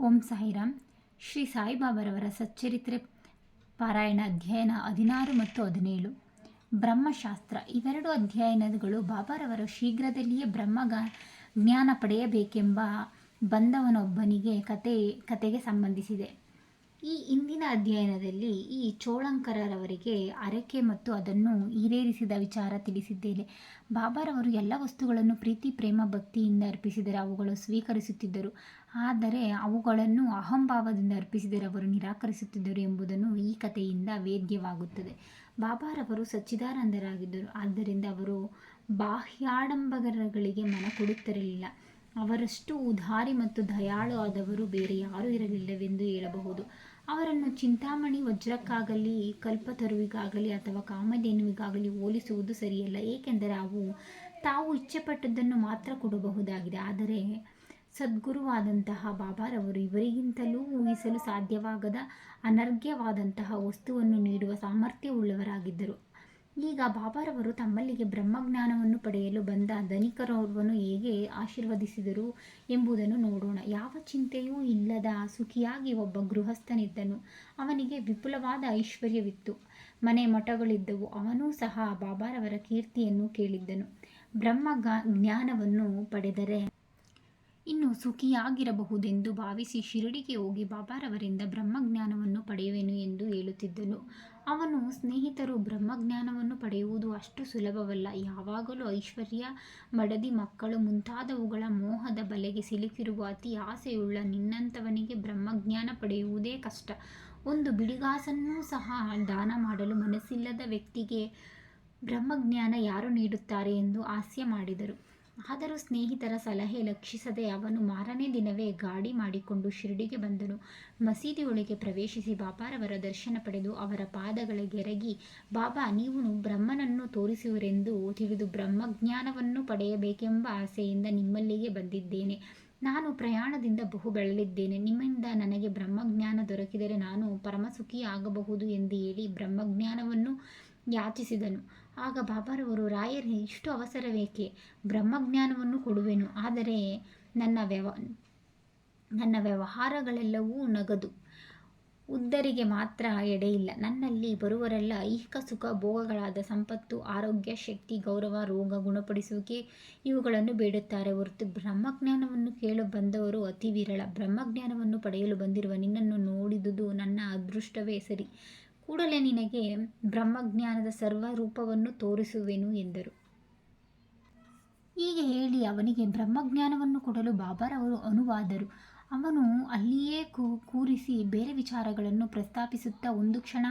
ಓಂ ಸಾಯಿರಾಮ್. ಶ್ರೀ ಸಾಯಿಬಾಬಾರವರ ಸಚ್ಚರಿತ್ರೆ ಪಾರಾಯಣ ಅಧ್ಯಯನ ಹದಿನಾರು ಮತ್ತು ಹದಿನೇಳು. ಬ್ರಹ್ಮಶಾಸ್ತ್ರ. ಇವೆರಡು ಅಧ್ಯಯನಗಳು ಬಾಬಾರವರು ಶೀಘ್ರದಲ್ಲಿಯೇ ಬ್ರಹ್ಮ ಜ್ಞಾನ ಪಡೆಯಬೇಕೆಂಬ ಬಂದವನೊಬ್ಬನಿಗೆ ಕತೆ, ಕತೆಗೆ ಸಂಬಂಧಿಸಿದೆ. ಈ ಇಂದಿನ ಅಧ್ಯಯನದಲ್ಲಿ ಈ ಚೋಳಂಕರರವರಿಗೆ ಅರಕೆ ಮತ್ತು ಅದನ್ನು ಈಡೇರಿಸಿದ ವಿಚಾರ ತಿಳಿಸಿದ್ದೇನೆ. ಬಾಬಾರವರು ಎಲ್ಲ ವಸ್ತುಗಳನ್ನು ಪ್ರೀತಿ, ಪ್ರೇಮ, ಭಕ್ತಿಯಿಂದ ಅರ್ಪಿಸಿದರೆ ಅವುಗಳು ಸ್ವೀಕರಿಸುತ್ತಿದ್ದರು. ಆದರೆ ಅವುಗಳನ್ನು ಅಹಂಭಾವದಿಂದ ಅರ್ಪಿಸಿದರೆ ಅವರು ನಿರಾಕರಿಸುತ್ತಿದ್ದರು ಎಂಬುದನ್ನು ಈ ಕಥೆಯಿಂದ ವೇದ್ಯವಾಗುತ್ತದೆ. ಬಾಬಾರವರು ಸಚ್ಚಿದಾನಂದರಾಗಿದ್ದರು. ಆದ್ದರಿಂದ ಅವರು ಬಾಹ್ಯಾಡಂಬರಗಳಿಗೆ ಮನ ಕೊಡುತ್ತಿರಲಿಲ್ಲ. ಅವರಷ್ಟು ಉದಾರಿ ಮತ್ತು ದಯಾಳು ಆದವರು ಬೇರೆ ಯಾರೂ ಇರಲಿಲ್ಲವೆಂದು ಹೇಳಬಹುದು. ಅವರನ್ನು ಚಿಂತಾಮಣಿ ವಜ್ರಕ್ಕಾಗಲಿ ಕಲ್ಪತರುವಿಗಾಗಲಿ ಅಥವಾ ಕಾಮಧೇನುವಿಗಾಗಲಿ ಹೋಲಿಸುವುದು ಸರಿಯಲ್ಲ. ಏಕೆಂದರೆ ಅವು ತಾವು ಇಚ್ಛೆಪಟ್ಟದ್ದನ್ನು ಮಾತ್ರ ಕೊಡಬಹುದಾಗಿದೆ. ಆದರೆ ಸದ್ಗುರುವಾದಂತಹ ಬಾಬಾರವರು ಇವರಿಗಿಂತಲೂ ಊಹಿಸಲು ಸಾಧ್ಯವಾಗದ ಅನರ್ಘ್ಯವಾದಂತಹ ವಸ್ತುವನ್ನು ನೀಡುವ ಸಾಮರ್ಥ್ಯವುಳ್ಳವರಾಗಿದ್ದರು. ಈಗ ಬಾಬಾರವರು ತಮ್ಮಲ್ಲಿಗೆ ಬ್ರಹ್ಮಜ್ಞಾನವನ್ನು ಪಡೆಯಲು ಬಂದ ಧನಿಕರವರನ್ನು ಹೇಗೆ ಆಶೀರ್ವದಿಸಿದರು ಎಂಬುದನ್ನು ನೋಡೋಣ. ಯಾವ ಚಿಂತೆಯೂ ಇಲ್ಲದ ಸುಖಿಯಾಗಿ ಒಬ್ಬ ಗೃಹಸ್ಥನಿದ್ದನು. ಅವನಿಗೆ ವಿಪುಲವಾದ ಐಶ್ವರ್ಯವಿತ್ತು. ಮನೆ ಮಠಗಳಿದ್ದವು. ಅವನೂ ಸಹ ಬಾಬಾರವರ ಕೀರ್ತಿಯನ್ನು ಕೇಳಿದ್ದನು. ಬ್ರಹ್ಮ ಜ್ಞಾನವನ್ನು ಪಡೆದರೆ ಇನ್ನು ಸುಖಿಯಾಗಿರಬಹುದೆಂದು ಭಾವಿಸಿ ಶಿರಡಿಗೆ ಹೋಗಿ ಬಾಬಾರವರಿಂದ ಬ್ರಹ್ಮಜ್ಞಾನವನ್ನು ಪಡೆಯುವೆನು ಎಂದು ಹೇಳುತ್ತಿದ್ದನು. ಅವನು ಸ್ನೇಹಿತರು ಬ್ರಹ್ಮಜ್ಞಾನವನ್ನು ಪಡೆಯುವುದು ಅಷ್ಟು ಸುಲಭವಲ್ಲ. ಯಾವಾಗಲೂ ಐಶ್ವರ್ಯ, ಮಡದಿ ಮಕ್ಕಳು ಮುಂತಾದವುಗಳ ಮೋಹದ ಬಲೆಗೆ ಸಿಲುಕಿರುವ ಅತಿ ಆಸೆಯುಳ್ಳ ನಿನ್ನಂಥವನಿಗೆ ಬ್ರಹ್ಮಜ್ಞಾನ ಪಡೆಯುವುದೇ ಕಷ್ಟ. ಒಂದು ಬಿಡಿಗಾಸನ್ನೂ ಸಹ ದಾನ ಮಾಡಲು ಮನಸ್ಸಿಲ್ಲದ ವ್ಯಕ್ತಿಗೆ ಬ್ರಹ್ಮಜ್ಞಾನ ಯಾರು ನೀಡುತ್ತಾರೆ ಎಂದು ಹಾಸ್ಯ ಮಾಡಿದರು. ಆದರೂ ಸ್ನೇಹಿತರ ಸಲಹೆ ಲಕ್ಷಿಸದೆ ಅವನು ಮಾರನೇ ದಿನವೇ ಗಾಡಿ ಮಾಡಿಕೊಂಡು ಶಿರಡಿಗೆ ಬಂದನು. ಮಸೀದಿಯೊಳಗೆ ಪ್ರವೇಶಿಸಿ ಬಾಬಾರವರ ದರ್ಶನ ಪಡೆದು ಅವರ ಪಾದಗಳಿಗೆರಗಿ ಬಾಬಾ, ನೀವು ಬ್ರಹ್ಮನನ್ನು ತೋರಿಸುವರೆಂದು ತಿಳಿದು ಬ್ರಹ್ಮಜ್ಞಾನವನ್ನು ಪಡೆಯಬೇಕೆಂಬ ಆಸೆಯಿಂದ ನಿಮ್ಮಲ್ಲಿಗೆ ಬಂದಿದ್ದೇನೆ. ನಾನು ಪ್ರಯಾಣದಿಂದ ಬಹು ಬೆಳಲಿದ್ದೇನೆ. ನಿಮ್ಮಿಂದ ನನಗೆ ಬ್ರಹ್ಮಜ್ಞಾನ ದೊರಕಿದರೆ ನಾನು ಪರಮಸುಖಿ ಆಗಬಹುದು ಎಂದು ಹೇಳಿ ಬ್ರಹ್ಮಜ್ಞಾನವನ್ನು ಯಾಚಿಸಿದನು. ಆಗ ಬಾಬಾರವರು, ರಾಯರೇ, ಇಷ್ಟು ಅವಸರವೇಕೆ? ಬ್ರಹ್ಮಜ್ಞಾನವನ್ನು ಕೊಡುವೆನು. ಆದರೆ ನನ್ನ ವ್ಯವ, ನನ್ನ ವ್ಯವಹಾರಗಳೆಲ್ಲವೂ ನಗದು. ಉದ್ದರಿಗೆ ಮಾತ್ರ ಎಡೆಯಿಲ್ಲ. ನನ್ನಲ್ಲಿ ಬರುವರೆಲ್ಲ ಐಹಿಕ ಸುಖ, ಭೋಗಗಳಾದ ಸಂಪತ್ತು, ಆರೋಗ್ಯ, ಶಕ್ತಿ, ಗೌರವ, ರೋಗ ಗುಣಪಡಿಸುವಿಕೆ ಇವುಗಳನ್ನು ಬೇಡುತ್ತಾರೆ ಹೊರತು ಬ್ರಹ್ಮಜ್ಞಾನವನ್ನು ಕೇಳು ಬಂದವರು ಅತಿ ವಿರಳ ಬ್ರಹ್ಮಜ್ಞಾನವನ್ನು ಪಡೆಯಲು ಬಂದಿರುವ ನಿನ್ನನ್ನು ನೋಡಿದುದು ನನ್ನ ಅದೃಷ್ಟವೇ ಸರಿ. ಕೂಡಲೇ ನಿನಗೆ ಬ್ರಹ್ಮಜ್ಞಾನದ ಸರ್ವ ರೂಪವನ್ನು ತೋರಿಸುವೆನು ಎಂದರು. ಹೀಗೆ ಹೇಳಿ ಅವನಿಗೆ ಬ್ರಹ್ಮಜ್ಞಾನವನ್ನು ಕೊಡಲು ಬಾಬಾರವರು ಅನುವಾದರು. ಅವನು ಅಲ್ಲಿಯೇ ಕೂರಿಸಿ ಬೇರೆ ವಿಚಾರಗಳನ್ನು ಪ್ರಸ್ತಾಪಿಸುತ್ತಾ ಒಂದು ಕ್ಷಣ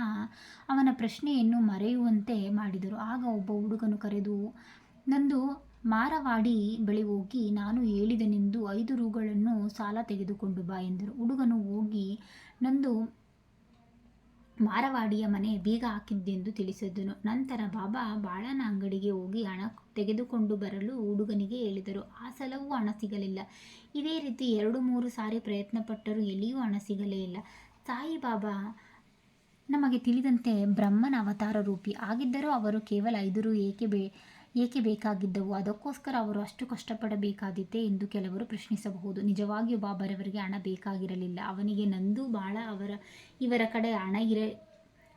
ಅವನ ಪ್ರಶ್ನೆಯನ್ನು ಮರೆಯುವಂತೆ ಮಾಡಿದರು. ಆಗ ಒಬ್ಬ ಹುಡುಗನು ಕರೆದು, ನಂದು ಮಾರವಾಡಿ ಬಳಿ ಹೋಗಿ ನಾನು ಹೇಳಿದನೆಂದು ಐದು ರೂಗಳನ್ನು ಸಾಲ ತೆಗೆದುಕೊಂಡು ಬಾ ಎಂದರು. ಹುಡುಗನು ಹೋಗಿ, ನಂದು ಮಾರವಾಡಿಯ ಮನೆ ಬೀಗ ಹಾಕಿದ್ದೆಂದು ತಿಳಿಸಿದನು ನಂತರ ಬಾಬಾ ಬಾಳನ ಅಂಗಡಿಗೆ ಹೋಗಿ ಹಣ ತೆಗೆದುಕೊಂಡು ಬರಲು ಹುಡುಗನಿಗೆ ಹೇಳಿದರು. ಆ ಸಲವೂ ಹಣ ಸಿಗಲಿಲ್ಲ. ಇದೇ ರೀತಿ ಎರಡು ಮೂರು ಸಾರಿ ಪ್ರಯತ್ನಪಟ್ಟರೂ ಎಲ್ಲಿಯೂ ಹಣ ಸಿಗಲೇ ಇಲ್ಲ. ಸಾಯಿಬಾಬಾ ನಮಗೆ ತಿಳಿದಂತೆ ಬ್ರಹ್ಮನ ಅವತಾರ ರೂಪಿ. ಆಗಿದ್ದರೂ ಅವರು ಕೇವಲ ಐದು ಏಕೆ ಬೇ ಏಕೆ ಬೇಕಾಗಿದ್ದವು? ಅದಕ್ಕೋಸ್ಕರ ಅವರು ಅಷ್ಟು ಕಷ್ಟಪಡಬೇಕಾದಿತ್ತೆ ಎಂದು ಕೆಲವರು ಪ್ರಶ್ನಿಸಬಹುದು. ನಿಜವಾಗಿಯೂ ಬಾಬರವರಿಗೆ ಹಣ ಬೇಕಾಗಿರಲಿಲ್ಲ. ಅವನಿಗೆ ನಂದು ಬಾಳ ಅವರ, ಇವರ ಕಡೆ ಹಣ ಇರ,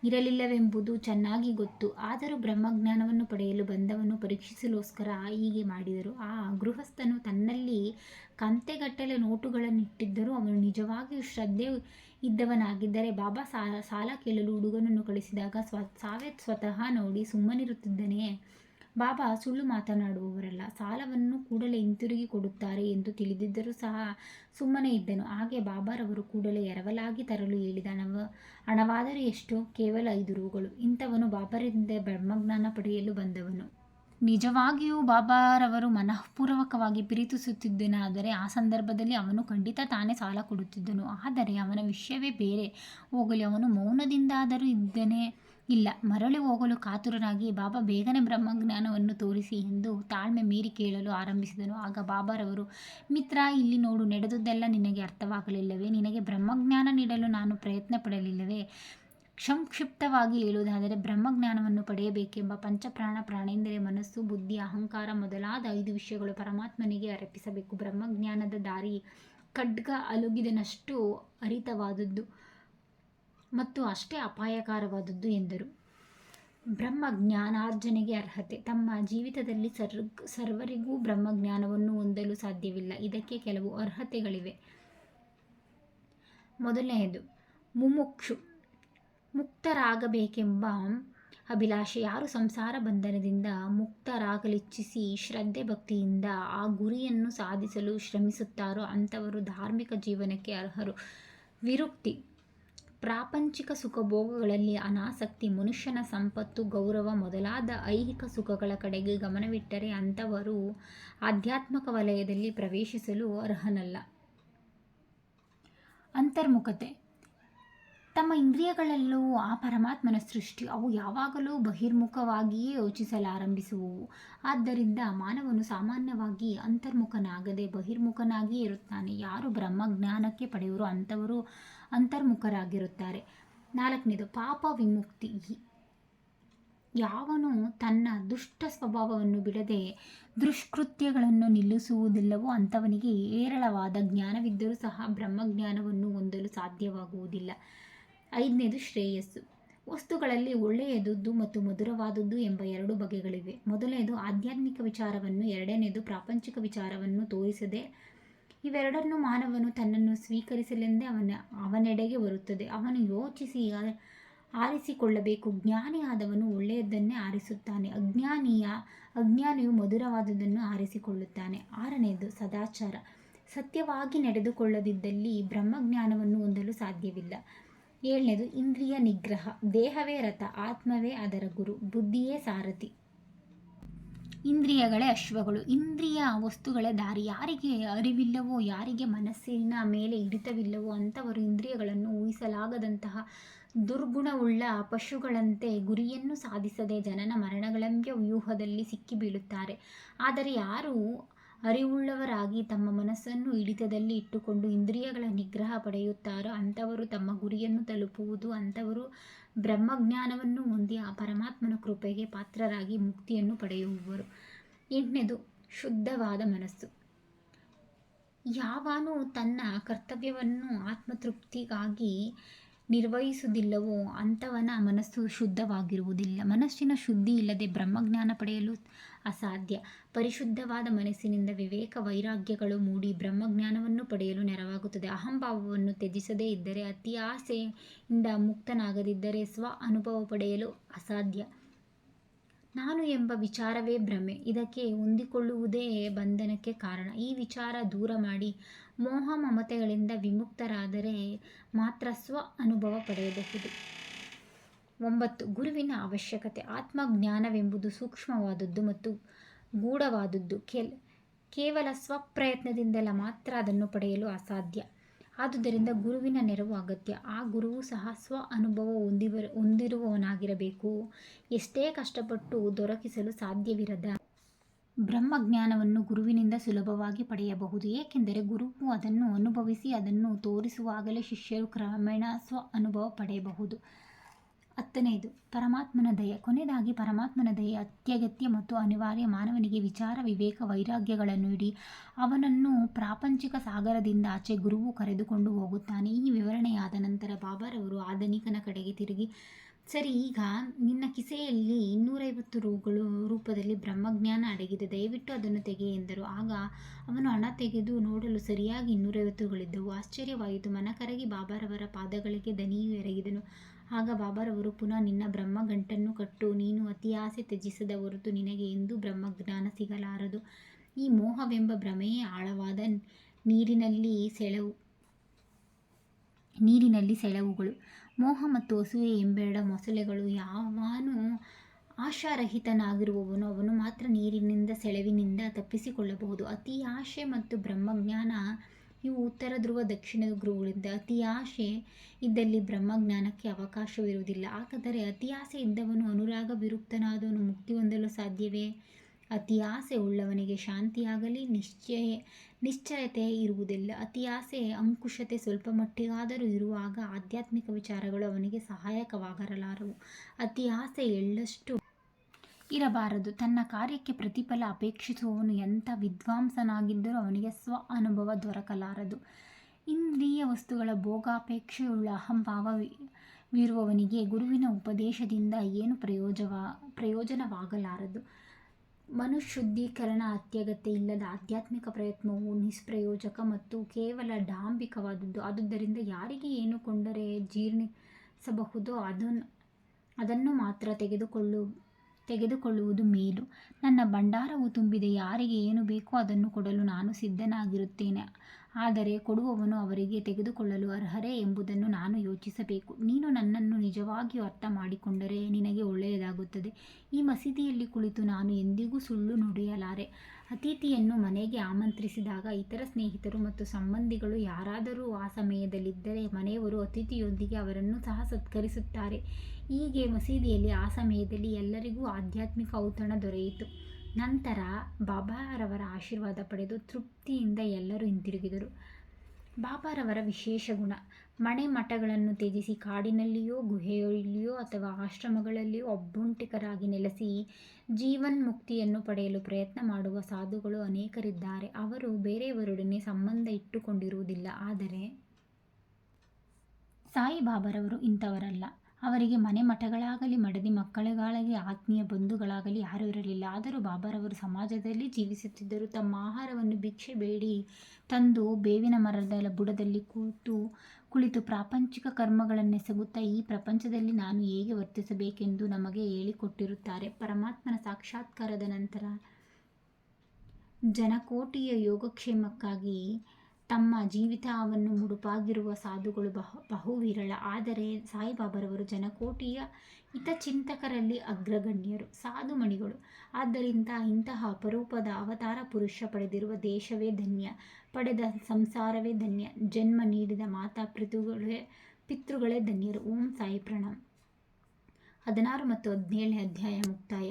ಇರಲಿಲ್ಲವೆಂಬುದು ಚೆನ್ನಾಗಿ ಗೊತ್ತು. ಆದರೂ ಬ್ರಹ್ಮಜ್ಞಾನವನ್ನು ಪಡೆಯಲು ಬಂದವನು ಪರೀಕ್ಷಿಸಲೋಸ್ಕರ ಹೀಗೆ ಮಾಡಿದರು. ಆ ಗೃಹಸ್ಥನು ತನ್ನಲ್ಲಿ ಕಂತೆಗಟ್ಟಲೆ ನೋಟುಗಳನ್ನು ಇಟ್ಟಿದ್ದರೂ ಅವನು ನಿಜವಾಗಿಯೂ ಶ್ರದ್ಧೆ ಇದ್ದವನಾಗಿದ್ದರೆ ಬಾಬಾ ಸಾಲ ಕೇಳಲು ಹುಡುಗನನ್ನು ಕಳಿಸಿದಾಗ ಸ್ವ, ಸಾವೇ ಸ್ವತಃ ನೋಡಿ ಸುಮ್ಮನಿರುತ್ತಿದ್ದನೇ. ಬಾಬಾ ಸುಳ್ಳು ಮಾತನಾಡುವವರಲ್ಲ, ಸಾಲವನ್ನು ಕೂಡಲೇ ಹಿಂತಿರುಗಿ ಕೊಡುತ್ತಾರೆ ಎಂದು ತಿಳಿದಿದ್ದರೂ ಸಹ ಸುಮ್ಮನೆ ಇದ್ದನು. ಹಾಗೆ ಬಾಬಾರವರು ಕೂಡಲೇ ಎರವಲಾಗಿ ತರಲು ಹೇಳಿದ ಹಣವ ಹಣವಾದರೆ ಎಷ್ಟು, ಕೇವಲ ಐದು ರೂಗಳು. ಇಂಥವನು ಬಾಬರಿಂದ ಬ್ರಹ್ಮಜ್ಞಾನ ಪಡೆಯಲು ಬಂದವನು. ನಿಜವಾಗಿಯೂ ಬಾಬಾರವರು ಮನಃಪೂರ್ವಕವಾಗಿ ಪ್ರೀತಿಸುತ್ತಿದ್ದನಾದರೆ ಆ ಸಂದರ್ಭದಲ್ಲಿ ಅವನು ಖಂಡಿತ ತಾನೇ ಸಾಲ ಕೊಡುತ್ತಿದ್ದನು. ಆದರೆ ಅವನ ವಿಷಯವೇ ಬೇರೆ. ಹೋಗಲಿ, ಅವನು ಮೌನದಿಂದಾದರೂ ಇದ್ದನೇ ಇಲ್ಲ, ಮರಳಿ ಹೋಗಲು ಕಾತುರನಾಗಿ ಬಾಬಾ ಬೇಗನೆ ಬ್ರಹ್ಮಜ್ಞಾನವನ್ನು ತೋರಿಸಿ ಎಂದು ತಾಳ್ಮೆ ಮೀರಿ ಕೇಳಲು ಆರಂಭಿಸಿದನು. ಆಗ ಬಾಬಾರವರು, ಮಿತ್ರ, ಇಲ್ಲಿ ನೋಡು ನಡೆದುದೆಲ್ಲ ನಿನಗೆ ಅರ್ಥವಾಗಲಿಲ್ಲವೇ? ನಿನಗೆ ಬ್ರಹ್ಮಜ್ಞಾನ ನೀಡಲು ನಾನು ಪ್ರಯತ್ನ ಪಡಲಿಲ್ಲವೇ ಸಂಕ್ಷಿಪ್ತವಾಗಿ ಹೇಳುವುದಾದರೆ, ಬ್ರಹ್ಮಜ್ಞಾನವನ್ನು ಪಡೆಯಬೇಕೆಂಬ ಪಂಚಪ್ರಾಣ ಪ್ರಾಣೇಂದ್ರಿಯ ಮನಸ್ಸು, ಬುದ್ಧಿ, ಅಹಂಕಾರ ಮೊದಲಾದ ಐದು ವಿಷಯಗಳು ಪರಮಾತ್ಮನಿಗೆ ಅರ್ಪಿಸಬೇಕು. ಬ್ರಹ್ಮಜ್ಞಾನದ ದಾರಿ ಖಡ್ಗ ಅಲುಗಿದನಷ್ಟು ಹರಿತವಾದದ್ದು ಮತ್ತು ಅಷ್ಟೇ ಅಪಾಯಕಾರವಾದದ್ದು ಎಂದರು. ಬ್ರಹ್ಮಜ್ಞಾನಾರ್ಜನೆಗೆ ಅರ್ಹತೆ. ತಮ್ಮ ಜೀವಿತದಲ್ಲಿ ಸರ್ ಸರ್ವರಿಗೂ ಬ್ರಹ್ಮಜ್ಞಾನವನ್ನು ಹೊಂದಲು ಸಾಧ್ಯವಿಲ್ಲ. ಇದಕ್ಕೆ ಕೆಲವು ಅರ್ಹತೆಗಳಿವೆ. ಮೊದಲನೆಯದು, ಮುಮುಕ್ಷು. ಮುಕ್ತರಾಗಬೇಕೆಂಬ ಅಭಿಲಾಷೆ. ಯಾರು ಸಂಸಾರ ಬಂಧನದಿಂದ ಮುಕ್ತರಾಗಲಿಚ್ಛಿಸಿ ಶ್ರದ್ಧೆ ಭಕ್ತಿಯಿಂದ ಆ ಗುರಿಯನ್ನು ಸಾಧಿಸಲು ಶ್ರಮಿಸುತ್ತಾರೋ ಅಂಥವರು ಧಾರ್ಮಿಕ ಜೀವನಕ್ಕೆ ಅರ್ಹರು. ವಿರುಕ್ತಿ. ಪ್ರಾಪಂಚಿಕ ಸುಖಭೋಗಗಳಲ್ಲಿ ಅನಾಸಕ್ತಿ, ಮನುಷ್ಯನ ಸಂಪತ್ತು, ಗೌರವ ಮೊದಲಾದ ಐಹಿಕ ಸುಖಗಳ ಕಡೆಗೆ ಗಮನವಿಟ್ಟರೆ ಅಂಥವರು ಆಧ್ಯಾತ್ಮಿಕ ವಲಯದಲ್ಲಿ ಪ್ರವೇಶಿಸಲು ಅರ್ಹನಲ್ಲ. ಅಂತರ್ಮುಖತೆ. ತಮ್ಮ ಇಂದ್ರಿಯಗಳೆಲ್ಲವೂ ಆ ಪರಮಾತ್ಮನ ಸೃಷ್ಟಿ, ಅವು ಯಾವಾಗಲೂ ಬಹಿರ್ಮುಖವಾಗಿಯೇ ಯೋಚಿಸಲಾರಂಭಿಸುವವು. ಆದ್ದರಿಂದ ಮಾನವನು ಸಾಮಾನ್ಯವಾಗಿ ಅಂತರ್ಮುಖನಾಗದೆ ಬಹಿರ್ಮುಖನಾಗಿಯೇ ಇರುತ್ತಾನೆ. ಯಾರು ಬ್ರಹ್ಮಜ್ಞಾನಕ್ಕೆ ಪಡೆಯುವರು ಅಂಥವರು ಅಂತರ್ಮುಖರಾಗಿರುತ್ತಾರೆ. ನಾಲ್ಕನೇದು, ಪಾಪ ವಿಮುಕ್ತಿ. ಯಾವನು ತನ್ನ ದುಷ್ಟ ಸ್ವಭಾವವನ್ನು ಬಿಡದೆ ದುಷ್ಕೃತ್ಯಗಳನ್ನು ನಿಲ್ಲಿಸುವುದಿಲ್ಲವೋ ಅಂಥವನಿಗೆ ಏರಳವಾದ ಜ್ಞಾನವಿದ್ದರೂ ಸಹ ಬ್ರಹ್ಮಜ್ಞಾನವನ್ನು ಹೊಂದಲು ಸಾಧ್ಯವಾಗುವುದಿಲ್ಲ. ಐದನೇದು, ಶ್ರೇಯಸ್ಸು. ವಸ್ತುಗಳಲ್ಲಿ ಒಳ್ಳೆಯದುದ್ದು ಮತ್ತು ಮಧುರವಾದದ್ದು ಎಂಬ ಎರಡು ಬಗೆಗಳಿವೆ. ಮೊದಲನೆಯದು ಆಧ್ಯಾತ್ಮಿಕ ವಿಚಾರವನ್ನು, ಎರಡನೇದು, ಪ್ರಾಪಂಚಿಕ ವಿಚಾರವನ್ನು ತೋರಿಸದೆ ಇವೆರಡನ್ನು ಮಾನವನು ತನ್ನನ್ನು ಸ್ವೀಕರಿಸಲೆಂದೇ ಅವನ, ಅವನೆಡೆಗೆ ಬರುತ್ತದೆ. ಅವನು ಯೋಚಿಸಿ ಆರಿಸಿಕೊಳ್ಳಬೇಕು. ಜ್ಞಾನಿಯಾದವನು ಒಳ್ಳೆಯದನ್ನೇ ಆರಿಸುತ್ತಾನೆ. ಅಜ್ಞಾನಿಯ, ಅಜ್ಞಾನಿಯು ಮಧುರವಾದುದನ್ನು ಆರಿಸಿಕೊಳ್ಳುತ್ತಾನೆ. ಆರನೆಯದು ಸದಾಚಾರ. ಸತ್ಯವಾಗಿ ನಡೆದುಕೊಳ್ಳದಿದ್ದಲ್ಲಿ ಬ್ರಹ್ಮಜ್ಞಾನವನ್ನು ಹೊಂದಲು ಸಾಧ್ಯವಿಲ್ಲ. ಏಳನೇದು, ಇಂದ್ರಿಯ ನಿಗ್ರಹ. ದೇಹವೇ ರಥ, ಆತ್ಮವೇ ಅದರ ಗುರು. ಬುದ್ಧಿಯೇ ಸಾರಥಿ. ಇಂದ್ರಿಯಗಳೇ ಅಶ್ವಗಳು. ಇಂದ್ರಿಯ ವಸ್ತುಗಳೇ ದಾರಿ. ಯಾರಿಗೆ ಅರಿವಿಲ್ಲವೋ, ಯಾರಿಗೆ ಮನಸ್ಸಿನ ಮೇಲೆ ಹಿಡಿತವಿಲ್ಲವೋ ಅಂಥವರು ಇಂದ್ರಿಯಗಳನ್ನು ಊಹಿಸಲಾಗದಂತಹ ದುರ್ಗುಣವುಳ್ಳ ಪಶುಗಳಂತೆ ಗುರಿಯನ್ನು ಸಾಧಿಸದೆ ಜನನ ಮರಣಗಳೆಂಬ ವ್ಯೂಹದಲ್ಲಿ ಸಿಕ್ಕಿಬೀಳುತ್ತಾರೆ ಆದರೆ ಯಾರು ಅರಿವುಳ್ಳವರಾಗಿ ತಮ್ಮ ಮನಸ್ಸನ್ನು ಹಿಡಿತದಲ್ಲಿ ಇಟ್ಟುಕೊಂಡು ಇಂದ್ರಿಯಗಳ ನಿಗ್ರಹ ಪಡೆಯುತ್ತಾರೋ ಅಂಥವರು ತಮ್ಮ ಗುರಿಯನ್ನು ತಲುಪುವುದು, ಅಂಥವರು ಬ್ರಹ್ಮಜ್ಞಾನವನ್ನು ಹೊಂದಿ ಆ ಪರಮಾತ್ಮನ ಕೃಪೆಗೆ ಪಾತ್ರರಾಗಿ ಮುಕ್ತಿಯನ್ನು ಪಡೆಯುವವರು ಎಂಟನೇದು, ಶುದ್ಧವಾದ ಮನಸ್ಸು. ಯಾವನು ತನ್ನ ಕರ್ತವ್ಯವನ್ನು ಆತ್ಮತೃಪ್ತಿಗಾಗಿ ನಿರ್ವಹಿಸುವುದಿಲ್ಲವೋ ಅಂಥವನ ಮನಸ್ಸು ಶುದ್ಧವಾಗಿರುವುದಿಲ್ಲ. ಮನಸ್ಸಿನ ಶುದ್ಧಿ ಇಲ್ಲದೆ ಬ್ರಹ್ಮಜ್ಞಾನ ಪಡೆಯಲು ಅಸಾಧ್ಯ. ಪರಿಶುದ್ಧವಾದ ಮನಸ್ಸಿನಿಂದ ವಿವೇಕ ವೈರಾಗ್ಯಗಳು ಮೂಡಿ ಬ್ರಹ್ಮಜ್ಞಾನವನ್ನು ಪಡೆಯಲು ನೆರವಾಗುತ್ತದೆ. ಅಹಂಭಾವವನ್ನು ತ್ಯಜಿಸದೇ ಇದ್ದರೆ ಅತಿ ಆಸೆಯಿಂದ ಮುಕ್ತನಾಗದಿದ್ದರೆ ಸ್ವ ಅನುಭವ ಪಡೆಯಲು ಅಸಾಧ್ಯ. ನಾನು ಎಂಬ ವಿಚಾರವೇ ಭ್ರಮೆ. ಇದಕ್ಕೆ ಹೊಂದಿಕೊಳ್ಳುವುದೇ ಬಂಧನಕ್ಕೆ ಕಾರಣ. ಈ ವಿಚಾರ ದೂರ ಮಾಡಿ ಮೋಹ ಮಮತೆಗಳಿಂದ ವಿಮುಕ್ತರಾದರೆ ಮಾತ್ರ ಸ್ವ ಅನುಭವ ಪಡೆಯಬಹುದು. ಒಂಬತ್ತು, ಗುರುವಿನ ಅವಶ್ಯಕತೆ. ಆತ್ಮಜ್ಞಾನವೆಂಬುದು ಸೂಕ್ಷ್ಮವಾದದ್ದು ಮತ್ತು ಗೂಢವಾದದ್ದು. ಕೆಲ್, ಕೇವಲ ಸ್ವಪ್ರಯತ್ನದಿಂದಲ ಮಾತ್ರ ಅದನ್ನು ಪಡೆಯಲು ಅಸಾಧ್ಯ. ಆದುದರಿಂದ ಗುರುವಿನ ನೆರವು ಅಗತ್ಯ. ಆ ಗುರುವು ಸಹ ಸ್ವ ಅನುಭವ ಹೊಂದಿವ, ಹೊಂದಿರುವವನಾಗಿರಬೇಕು. ಎಷ್ಟೇ ಕಷ್ಟಪಟ್ಟು ದೊರಕಿಸಲು ಸಾಧ್ಯವಿರದ ಬ್ರಹ್ಮಜ್ಞಾನವನ್ನು ಗುರುವಿನಿಂದ ಸುಲಭವಾಗಿ ಪಡೆಯಬಹುದು. ಏಕೆಂದರೆ ಗುರುವು ಅದನ್ನು ಅನುಭವಿಸಿ ಅದನ್ನು ತೋರಿಸುವಾಗಲೇ ಶಿಷ್ಯರು ಕ್ರಮೇಣ ಸ್ವ ಅನುಭವ ಪಡೆಯಬಹುದು. ಹತ್ತನೆಯದು. ಪರಮಾತ್ಮನ ದಯೆ. ಕೊನೆಯದಾಗಿ ಪರಮಾತ್ಮನ ದಯೆ, ಅತ್ಯಗತ್ಯ ಮತ್ತು ಅನಿವಾರ್ಯ ಮಾನವನಿಗೆ ವಿಚಾರ, ವಿವೇಕ, ವೈರಾಗ್ಯಗಳನ್ನು ಇಡಿ. ಅವನನ್ನು ಪ್ರಾಪಂಚಿಕ ಸಾಗರದಿಂದ ಆಚೆ ಗುರುವು ಕರೆದುಕೊಂಡು ಹೋಗುತ್ತಾನೆ. ಈ ವಿವರಣೆಯಾದ ನಂತರ ಬಾಬಾರವರು ಆಧನಿಕನ ಕಡೆಗೆ ತಿರುಗಿ, ಸರಿ, ಈಗ ನಿನ್ನ ಕಿಸೆಯಲ್ಲಿ ಇನ್ನೂರೈವತ್ತು ರೂಗಳು ರೂಪದಲ್ಲಿ ಬ್ರಹ್ಮಜ್ಞಾನ ಅಡಗಿದೆ. ದಯವಿಟ್ಟು ಅದನ್ನು ತೆಗೆ ಎಂದರು. ಆಗ ಅವನು ಹಣ ತೆಗೆದು ನೋಡಲು ಸರಿಯಾಗಿ ಇನ್ನೂರೈವತ್ತುಗಳಿದ್ದವು ಆಶ್ಚರ್ಯವಾಯಿತು. ಮನಕರಗಿ ಬಾಬಾರವರ ಪಾದಗಳಿಗೆ ದನಿಯು ಎರಗಿದನು. ಆಗ ಬಾಬಾರವರು ಪುನಃ, ನಿನ್ನ ಬ್ರಹ್ಮಗಂಟನ್ನು ಕಟ್ಟು, ನೀನು ಅತಿ ಆಸೆ ತ್ಯಜಿಸದ ಹೊರತು ನಿನಗೆ ಎಂದೂ ಬ್ರಹ್ಮಜ್ಞಾನ ಸಿಗಲಾರದು. ಈ ಮೋಹವೆಂಬ ಭ್ರಮೆಯೇ ಆಳವಾದ ನೀರಿನಲ್ಲಿ ಸೆಳವು, ನೀರಿನಲ್ಲಿ ಸೆಳವುಗಳು. ಮೋಹ ಮತ್ತು ಅಸೂಯೆ ಎಂಬೆರಡ ಮೊಸಳೆಗಳು, ಯಾವನು ಆಶಾರಹಿತನಾಗಿರುವವನು, ಅವನು ಮಾತ್ರ ನೀರಿನಿಂದ, ಸೆಳವಿನಿಂದ ತಪ್ಪಿಸಿಕೊಳ್ಳಬಹುದು. ಅತಿ ಆಶೆ ಮತ್ತು ಬ್ರಹ್ಮಜ್ಞಾನ ಇವು ಉತ್ತರ ಧ್ರುವ ದಕ್ಷಿಣ ಧ್ರುವಗಳಿಂದ ಅತಿ ಆಶೆ ಇದ್ದಲ್ಲಿ ಬ್ರಹ್ಮಜ್ಞಾನಕ್ಕೆ ಅವಕಾಶವಿರುವುದಿಲ್ಲ. ಹಾಗಾದರೆ ಅತಿ ಆಸೆ ಇದ್ದವನು ಅನುರಾಗ ವಿರುಕ್ತನಾದವನು ಮುಕ್ತಿ ಹೊಂದಲು ಸಾಧ್ಯವೇ? ಅತಿ ಆಸೆ ಉಳ್ಳವನಿಗೆ ಶಾಂತಿಯಾಗಲಿ, ನಿಶ್ಚಯ, ನಿಶ್ಚಯತೆ ಇರುವುದಿಲ್ಲ. ಅತಿ ಆಸೆ ಅಂಕುಶತೆ ಸ್ವಲ್ಪ ಮಟ್ಟಿಗಾದರೂ ಇರುವಾಗ ಆಧ್ಯಾತ್ಮಿಕ ವಿಚಾರಗಳು ಅವನಿಗೆ ಸಹಾಯಕವಾಗಲಾರವು. ಅತಿ ಆಸೆ ಎಳ್ಳಷ್ಟು ಇರಬಾರದು. ತನ್ನ ಕಾರ್ಯಕ್ಕೆ ಪ್ರತಿಫಲ ಅಪೇಕ್ಷಿಸುವವನು ಎಂಥ ವಿದ್ವಾಂಸನಾಗಿದ್ದರೂ ಅವನಿಗೆ ಸ್ವ ಅನುಭವ ದೊರಕಲಾರದು. ಇಂದ್ರಿಯ ವಸ್ತುಗಳ ಭೋಗಾಪೇಕ್ಷೆಯುಳ್ಳ ಅಹಂಭಾವವಿರುವವನಿಗೆ ಗುರುವಿನ ಉಪದೇಶದಿಂದ ಏನು ಪ್ರಯೋಜವ, ಪ್ರಯೋಜನವಾಗಲಾರದು. ಮನುಶುದ್ಧೀಕರಣ ಅತ್ಯಗತ್ಯ ಇಲ್ಲದ ಆಧ್ಯಾತ್ಮಿಕ ಪ್ರಯತ್ನವು ನಿಷ್ಪ್ರಯೋಜಕ ಮತ್ತು ಕೇವಲ ಡಾಂಬಿಕವಾದದ್ದು ಆದುದರಿಂದ ಯಾರಿಗೆ ಏನು ಕೊಂಡರೆ ಜೀರ್ಣಿಸಬಹುದೋ ಅದನ್ನು ಅದನ್ನು ಮಾತ್ರ ತೆಗೆದುಕೊಳ್ಳು ತೆಗೆದುಕೊಳ್ಳುವುದು ಮೇಲು. ನನ್ನ ಭಂಡಾರವು ತುಂಬಿದೆ ಯಾರಿಗೆ ಏನು ಬೇಕೋ ಅದನ್ನು ಕೊಡಲು ನಾನು ಸಿದ್ಧನಾಗಿರುತ್ತೇನೆ. ಆದರೆ ಕೊಡುವವನು ಅವರಿಗೆ ತೆಗೆದುಕೊಳ್ಳಲು ಅರ್ಹರೇ ಎಂಬುದನ್ನು ನಾನು ಯೋಚಿಸಬೇಕು. ನೀನು ನನ್ನನ್ನು ನಿಜವಾಗಿಯೂ ಅರ್ಥ ಮಾಡಿಕೊಂಡರೆ ನಿನಗೆ ಒಳ್ಳೆಯದಾಗುತ್ತದೆ. ಈ ಮಸೀದಿಯಲ್ಲಿ ಕುಳಿತು ನಾನು ಎಂದಿಗೂ ಸುಳ್ಳು ನುಡಿಯಲಾರೆ. ಅತಿಥಿಯನ್ನು ಮನೆಗೆ ಆಮಂತ್ರಿಸಿದಾಗ ಇತರ ಸ್ನೇಹಿತರು ಮತ್ತು ಸಂಬಂಧಿಗಳು ಯಾರಾದರೂ ಆ ಸಮಯದಲ್ಲಿದ್ದರೆ ಮನೆಯವರು ಅತಿಥಿಯೊಂದಿಗೆ ಅವರನ್ನು ಸಹ ಸತ್ಕರಿಸುತ್ತಾರೆ. ಹೀಗೆ ಮಸೀದಿಯಲ್ಲಿ ಆ ಸಮಯದಲ್ಲಿ ಎಲ್ಲರಿಗೂ ಆಧ್ಯಾತ್ಮಿಕ ಔತಣ ದೊರೆಯಿತು. ನಂತರ ಬಾಬಾರವರ ಆಶೀರ್ವಾದ ಪಡೆದು ತೃಪ್ತಿಯಿಂದ ಎಲ್ಲರೂ ಹಿಂತಿರುಗಿದರು. ಬಾಬಾರವರ ವಿಶೇಷ ಗುಣ ಮನೆ ಮಠಗಳನ್ನು ತ್ಯಜಿಸಿ ಕಾಡಿನಲ್ಲಿಯೋ, ಗುಹೆಯಲ್ಲಿಯೋ ಅಥವಾ ಆಶ್ರಮಗಳಲ್ಲಿಯೋ ಒಬ್ಬೊಂಟಿಕರಾಗಿ ನೆಲೆಸಿ ಜೀವನ್ಮುಕ್ತಿಯನ್ನು ಪಡೆಯಲು ಪ್ರಯತ್ನ ಮಾಡುವ ಸಾಧುಗಳು ಅನೇಕರಿದ್ದಾರೆ. ಅವರು ಬೇರೆಯವರೊಡನೆ ಸಂಬಂಧ ಇಟ್ಟುಕೊಂಡಿರುವುದಿಲ್ಲ. ಆದರೆ ಸಾಯಿಬಾಬಾರವರು ಇಂಥವರಲ್ಲ. ಅವರಿಗೆ ಮನೆ ಮಠಗಳಾಗಲಿ, ಮಡದಿ ಮಕ್ಕಳಿಗಾಗಲಿ ಆತ್ಮೀಯ ಬಂಧುಗಳಾಗಲಿ ಯಾರೂ ಇರಲಿಲ್ಲ. ಆದರೂ ಬಾಬಾರವರು ಸಮಾಜದಲ್ಲಿ ಜೀವಿಸುತ್ತಿದ್ದರು. ತಮ್ಮ ಆಹಾರವನ್ನು ಭಿಕ್ಷೆ ಬೇಡಿ ತಂದು ಬೇವಿನ ಮರದ ಬುಡದಲ್ಲಿ ಕೂತು ಕುಳಿತು ಪ್ರಾಪಂಚಿಕ ಕರ್ಮಗಳನ್ನೆಸಗುತ್ತಾ ಈ ಪ್ರಪಂಚದಲ್ಲಿ ನಾನು ಹೇಗೆ ವರ್ತಿಸಬೇಕೆಂದು ನಮಗೆ ಹೇಳಿಕೊಟ್ಟಿರುತ್ತಾರೆ. ಪರಮಾತ್ಮನ ಸಾಕ್ಷಾತ್ಕಾರದ ನಂತರ ಜನಕೋಟಿಯ ಯೋಗಕ್ಷೇಮಕ್ಕಾಗಿ ತಮ್ಮ ಜೀವಿತಾವನ್ನು ಮುಡುಪಾಗಿರುವ ಸಾಧುಗಳು ಬಹು ಬಹು ವಿರಳ ಆದರೆ ಸಾಯಿಬಾಬಾರವರು ಜನಕೋಟಿಯ ಹಿತಚಿಂತಕರಲ್ಲಿ ಅಗ್ರಗಣ್ಯರು, ಸಾಧುಮಣಿಗಳು. ಆದ್ದರಿಂದ ಇಂತಹ ಅಪರೂಪದ ಅವತಾರ ಪುರುಷ ಪಡೆದಿರುವ ದೇಶವೇ ಧನ್ಯ. ಪಡೆದ ಸಂಸಾರವೇ ಧನ್ಯ. ಜನ್ಮ ನೀಡಿದ ಮಾತಾ ಪಿತೃಗಳೇ ಪಿತೃಗಳೇ ಧನ್ಯರು. ಓಂ ಸಾಯಿ ಪ್ರಣಾಮ್. ಹದಿನಾರು ಮತ್ತು ಹದಿನೇಳನೇ ಅಧ್ಯಾಯ ಮುಕ್ತಾಯ.